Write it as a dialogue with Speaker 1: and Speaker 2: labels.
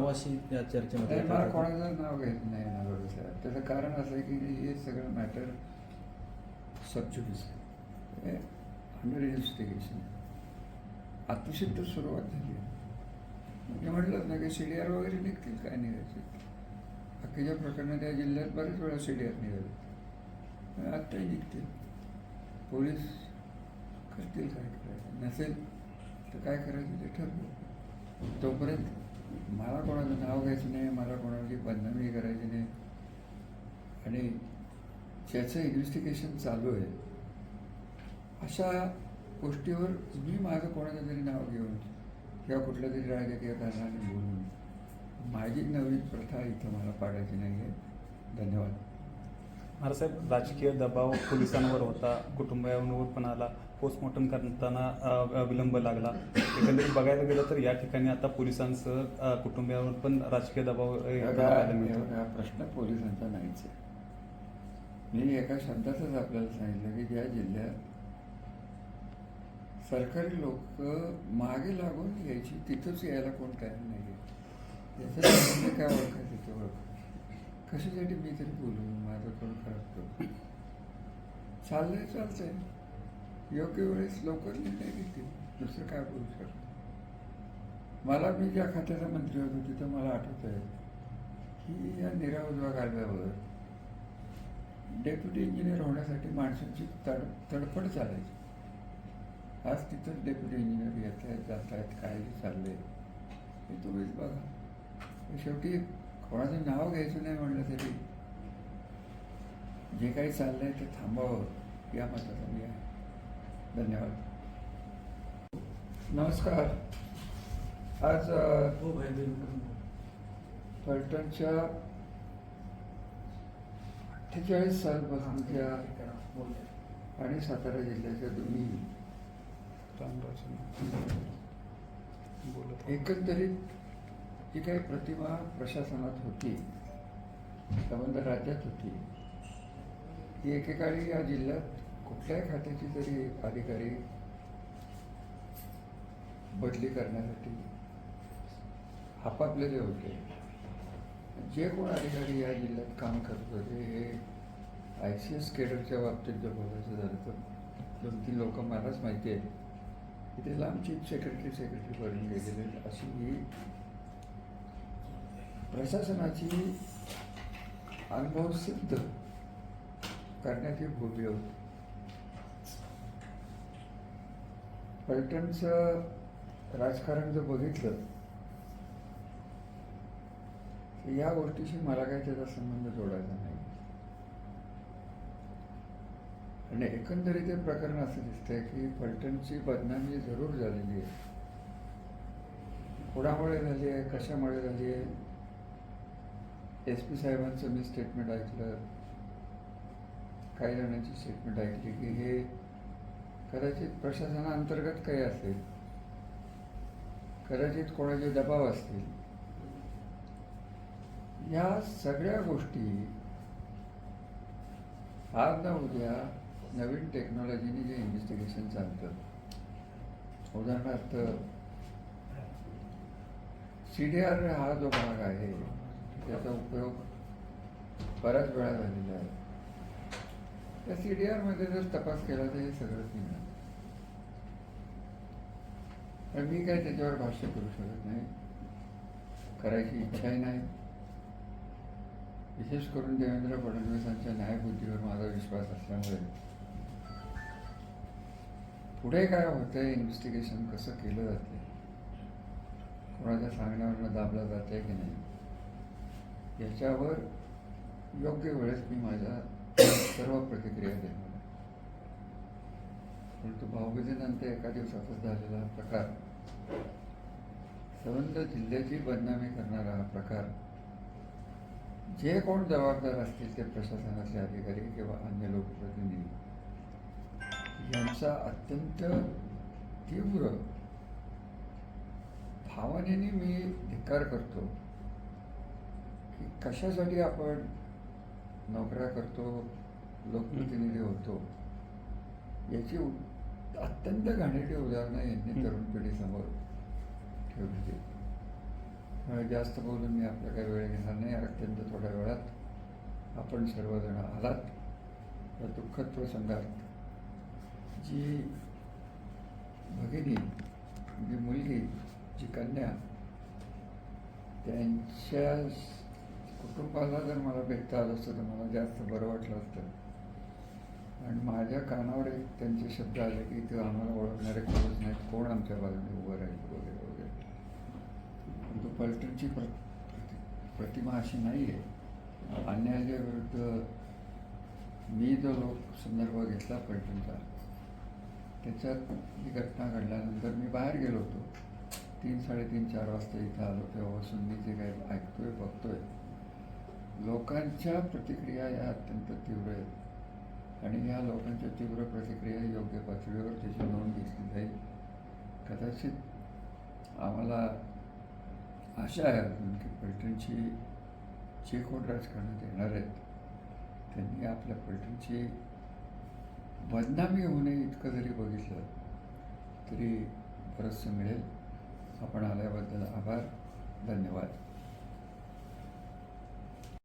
Speaker 1: जावं अशी या चर्चेमध्ये
Speaker 2: नाही, मला कोणाचं नाव घ्यायचं नाही साहेब त्याचं कारण असं आहे की हे सगळं मॅटर सबज्युडिस आहे अंडर इन्व्हेस्टिगेशन अतिशय तर सुरुवात झाली. आहे म्हणजे म्हटलंच ना की सी डी आर वगैरे निघतील काय निघायचे. बाकीच्या प्रकरणात या जिल्ह्यात बरेच वेळा सी डी आर निघाले आत्ताही निघतील. पोलीस करतील काय करायचं? नसेल तर काय करायचं ते ठरवू. तोपर्यंत मला कोणाचं नाव घ्यायचं नाही मला कोणाची बदनामी करायची नाही. आणि ज्याचं इन्व्हेस्टिगेशन चालू आहे अशा गोष्टीवर मी माझं कोणाचं तरी नाव घेऊन किंवा कुठल्या तरी राजकीय कारणाने बोलून माझी नवीन प्रथा इथं मला पाडायची नाही आहे. धन्यवाद.
Speaker 3: महाराजसाहेब राजकीय दबाव पोलिसांवर होता कुटुंबियांवर पण आला. पोस्टमॉर्टम करताना विलंब लागला. एकंदरीत बघायला गेलं तर या ठिकाणी आता पोलिसांसह कुटुंबियांवर पण राजकीय दबाव
Speaker 2: हा प्रश्न पोलिसांचा नाहीच आहे. मी एका शब्दातच आपल्याला सांगितलं की ज्या जिल्ह्यात सरकारी लोक मागे लागून यायची तिथंच यायला कोण तयार नाही आहे याचं काय ओळखायचं ते ओळख. कशासाठी मी तरी बोलू? माझं कोण खराब करू. चाललंय चालतंय. योग्य वेळेस लवकर निर्णय घेतील. दुसरं काय बोलू शकतो? मला मी ज्या खात्याचा मंत्री होतो तिथं मला आठवत आहे की या निरा उजवा कालव्यावर डेप्युटी इंजिनियर होण्यासाठी माणसांची तड तडफड चालायची. आज तिथं डेप्युटी इंजिनियर येत आहेत जात आहेत काय चाललंय हे तुम्हीच बघा. शेवटी कोणाचं नाव घ्यायचं नाही म्हणलं तरी जे काही चाललंय ते थांबावं या मताचा मी आहे. धन्यवाद. नमस्कार. आज अ, फलटणच्या अठ्ठेचाळीस सालपासूनच्या आणि सातारा जिल्ह्याच्या दोन्ही एकंदरीत जी काही प्रतिमा प्रशासनात होती संबंध राज्यात होती ही एकेकाळी या जिल्ह्यात कुठल्याही खात्याची तरी अधिकारी बदली करण्यासाठी हापापलेले होते जे कोण अधिकारी या जिल्ह्यात काम करत होते हे आय सी एस केडरच्या बाबतीत जर बोलायचं झालं तर दोन तीन लोक मलाच माहिती आहे की ते लांब चीफ सेक्रेटरी सेक्रेटरी करून गेलेले अशी ही प्रशासनाची अनुभव सिद्ध करण्याची भूमी होती. फलटणचं राजकारण जर बघितलं तर या गोष्टीशी मला काही त्याचा संबंध जोडायचा नाही. आणि एकंदरीत हे प्रकरण असं दिसतंय की फलटणची बदनामी जरूर झालेली आहे. कोणामुळे झाली आहे? कशामुळे झाली आहे? एस पी साहेबांचं मी स्टेटमेंट ऐकलं. काही जणांची स्टेटमेंट ऐकली की हे कदाचित प्रशासनाअंतर्गत काही असेल कदाचित कोणाचे दबाव असतील या सगळ्या गोष्टी आज ना उद्या नवीन टेक्नॉलॉजीने जे इन्व्हेस्टिगेशन चालतं. उदाहरणार्थ सी डी आर हा जो भाग आहे त्याचा उपयोग बऱ्याच वेळा झालेला आहे. त्या सी डी आरमध्ये जर तपास केला तर हे सगळंच निघणार पण मी काय त्याच्यावर भाष्य करू शकत नाही करायची इच्छाही नाही विशेष करून देवेंद्र फडणवीसांच्या न्यायबुद्धीवर माझा विश्वास असल्यामुळे पुढे काय होतंय इन्व्हेस्टिगेशन कसं केलं जाते कोणाच्या सांगण्यावरनं दाबलं जाते की नाही याच्यावर योग्य वेळेस मी माझ्या सर्व प्रतिक्रिया देणार परंतु भाऊबीजेनंतर एका दिवसातच झालेला प्रकार संबंध जिल्ह्याची बदनामी करणारा हा प्रकार जे कोण जबाबदार असतील ते प्रशासनातले अधिकारी किंवा अन्य लोकप्रतिनिधी यांचा अत्यंत तीव्र भावनेने मी धिक्कार करतो की कशासाठी आपण नोकऱ्या करतो लोकप्रतिनिधी होतो. याची अत्यंत घाणेरडी उदाहरणं यांनी तरुण पिढीसमोर ठेवली त्यामुळे जास्त बोलून मी आपल्या काही वेळ घेणार नाही. अत्यंत थोड्या वेळात आपण सर्वजण आलात. या दुःखद प्रसंगात जी भगिनी जी मुलगी जी कन्या त्यांच्या कुटुंबाला जर मला भेटता आलं असतं तर मला जास्त बरं वाटलं असतं. आणि माझ्या कानावर एक त्यांचे शब्द आले की ते आम्हाला ओळखणारे कोणच नाहीत. कोण आमच्या बाजूने उभं राहील वगैरे वगैरे. परंतु पलटणची प्र प्रतिमा अशी नाही आहे अन्यायाच्या विरुद्ध मी जो लोक संदर्भ घेतला पलटणचा त्याच्यात ही घटना घडल्यानंतर मी बाहेर गेलो होतो. तीन साडेतीन चार वाजता इथं आलो तेव्हा सुंदी जे काही ऐकतोय बघतोय. लोकांच्या प्रतिक्रिया या अत्यंत तीव्र आहेत. आणि या लोकांच्या तीव्र प्रतिक्रिया योग्य पातळीवर त्याची नोंद घेतली जाईल. कदाचित आम्हाला आशा आहे अजून की पर्यटनची जे कोण राजकारणात येणार आहेत त्यांनी आपल्या पर्यटनची बदनामी होऊ नये इतकं जरी बघितलं तरी बरंचसं मिळेल. आपण आल्याबद्दल आभार. धन्यवाद.